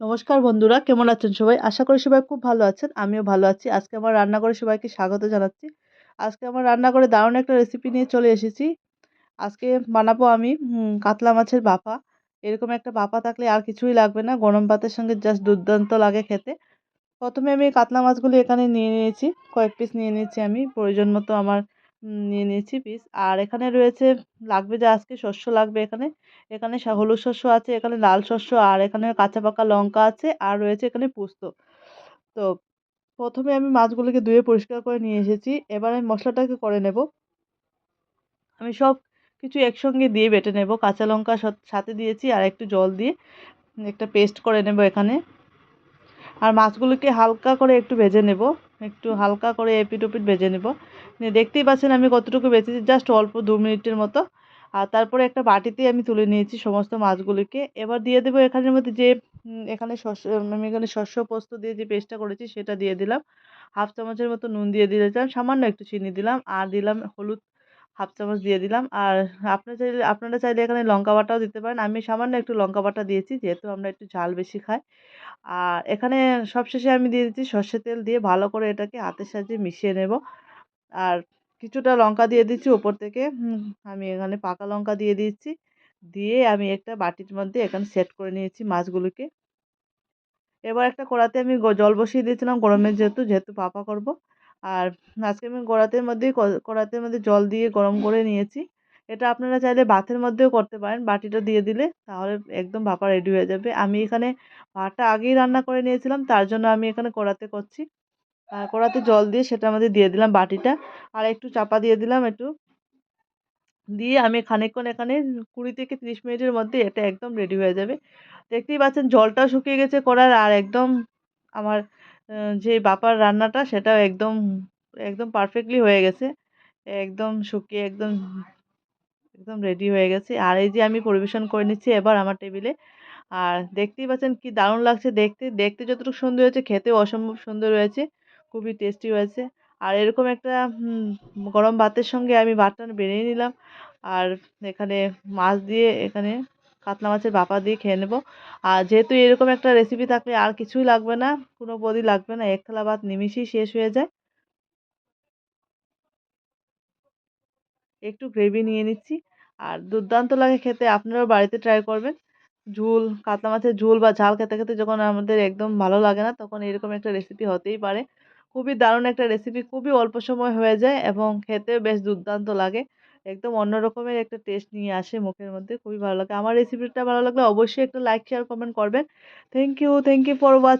নমস্কার বন্ধুরা, কেমন আছেন সবাই? আশা করি সবাই খুব ভালো আছেন, আমিও ভালো আছি। আজকে আমার রান্না করে সবাইকে স্বাগত জানাচ্ছি। আজকে আমার রান্না করে দারুণ একটা রেসিপি নিয়ে চলে এসেছি। আজকে বানাবো আমি কাতলা মাছের বাপা। এরকম একটা বাপা থাকলে আর কিছুই লাগবে না, গরম ভাতের সঙ্গে জাস্ট দুর্দান্ত লাগে খেতে। প্রথমে আমি কাতলা মাছগুলি এখানে নিয়ে নিয়েছি, কয়েক পিস নিয়ে নিয়েছি আমি। প্রয়োজন মতো আমার নিয়ে নিয়েছি পিস আর এখানে রয়েছে, লাগবে যে আজকে শস্য লাগবে এখানে। এখানে হলুদ শস্য আছে, এখানে লাল শস্য, আর এখানে কাঁচা পাকা লঙ্কা আছে, আর রয়েছে এখানে পোস্ত। তো প্রথমে আমি মাছগুলোকে ধুয়ে পরিষ্কার করে নিয়ে এসেছি। এবার আমি মশলাটাকে করে নেব। আমি সব কিছু একসঙ্গে দিয়ে বেটে নেব। কাঁচা লঙ্কা সাথে দিয়েছি, আর একটু জল দিয়ে একটা পেস্ট করে নেব এখানে। আর মাছগুলোকে হালকা করে একটু ভেজে নেব। একটু হালকা করে এপিট ওপিট বেজে নেব। দেখতেই পাচ্ছেন আমি কতটুকু বেঁচেছি জাস্ট অল্প দু মিনিটের মতো। আর তারপরে একটা বাটিতে আমি তুলে নিয়েছি সমস্ত মাছগুলিকে। এবার দিয়ে দেবো এখানের মধ্যে যে এখানে শস্য, আমি এখানে শস্য পোস্ত দিয়ে যে পেস্টটা করেছি সেটা দিয়ে দিলাম। হাফ চামচের মতো নুন দিয়ে দিলাম, সামান্য একটু চিনি দিলাম, আর দিলাম হলুদ হাফ চামচ দিয়ে দিলাম। আর আপনারা চাইলে আপনারা চাইলে এখানে লঙ্কা বাটাও দিতে পারেন। আমি সামান্য একটু লঙ্কা বাটা দিয়েছি, যেহেতু আমরা একটু ঝাল বেশি খাই। আর এখানে সবশেষে আমি দিয়ে দিচ্ছি সর্ষে তেল দিয়ে ভালো করে এটাকে হাতের সাহায্যে মিশিয়ে নেব। আর কিছুটা লঙ্কা দিয়ে দিচ্ছি ওপর থেকে। আমি এখানে পাকা লঙ্কা দিয়ে দিচ্ছি। দিয়ে আমি একটা বাটির মধ্যে এখানে সেট করে নিয়েছি মাছগুলোকে। এবার একটা কড়াতে আমি জল বসিয়ে দিয়েছিলাম গরমের যেহেতু যেহেতু পাপা করব। আর আজকে আমি কড়াতের মধ্যে কড়াতের মধ্যে জল দিয়ে গরম করে নিয়েছি। এটা আপনারা চাইলে ভাতের মধ্যেও করতে পারেন, বাটিটা দিয়ে দিলে তাহলে একদম ভাপা রেডি হয়ে যাবে। আমি এখানে ভাতটা আগেই রান্না করে নিয়েছিলাম, তার জন্য আমি এখানে কড়াতে করছি। আর কড়াতে জল দিয়ে সেটার মধ্যে দিয়ে দিলাম বাটিটা। আর একটু চাপা দিয়ে দিলাম একটু। দিয়ে আমি খানিকক্ষণ এখানে কুড়ি থেকে তিরিশ মিনিটের মধ্যে এটা একদম রেডি হয়ে যাবে। দেখতেই পাচ্ছেন জলটাও শুকিয়ে গেছে কড়ার আর একদম আমার যে বাপার রান্নাটা সেটাও একদম একদম পারফেক্টলি হয়ে গেছে। একদম শুকিয়ে একদম একদম রেডি হয়ে গেছে। আর এই যে আমি পরিবেশন করে নিচ্ছি এবার আমার টেবিলে। আর দেখতেই পাচ্ছেন কি দারুণ লাগছে দেখতে। দেখতে যতটুকু সুন্দর হয়েছে, খেতেও অসম্ভব সুন্দর হয়েছে, খুবই টেস্টি হয়েছে। আর এরকম একটা গরম ভাতের সঙ্গে আমি ভাতটা বেরিয়ে নিলাম। আর এখানে মাছ দিয়ে এখানে কাতলা মাছের ভাপা দিয়ে খেয়ে নেব। আর যেহেতু এরকম একটা রেসিপি থাকলে আর কিছুই লাগবে না, কোনো পদই লাগবে না, এক থালা ভাত নিমিষেই শেষ হয়ে যায়। একটু গ্রেভি নিয়ে নিচ্ছি। আর দুর্দান্ত লাগে খেতে, আপনারাও বাড়িতে ট্রাই করবেন। ঝোল, কাতলা মাছের ঝোল বা ঝাল খেতে খেতে যখন আমাদের একদম ভালো লাগে না, তখন এরকম একটা রেসিপি হতেই পারে। খুবই দারুণ একটা রেসিপি খুবই অল্প সময় হয়ে যায় এবং খেতে বেশ দুর্দান্ত লাগে। একদম অন্য রকমের একটা টেস্ট নিয়ে আসে মুখের মধ্যে, খুবই ভালো লাগে। আমার রেসিপিটা ভালো লাগলে অবশ্যই একটা লাইক শেয়ার কমেন্ট করবেন। Thank you thank you for watch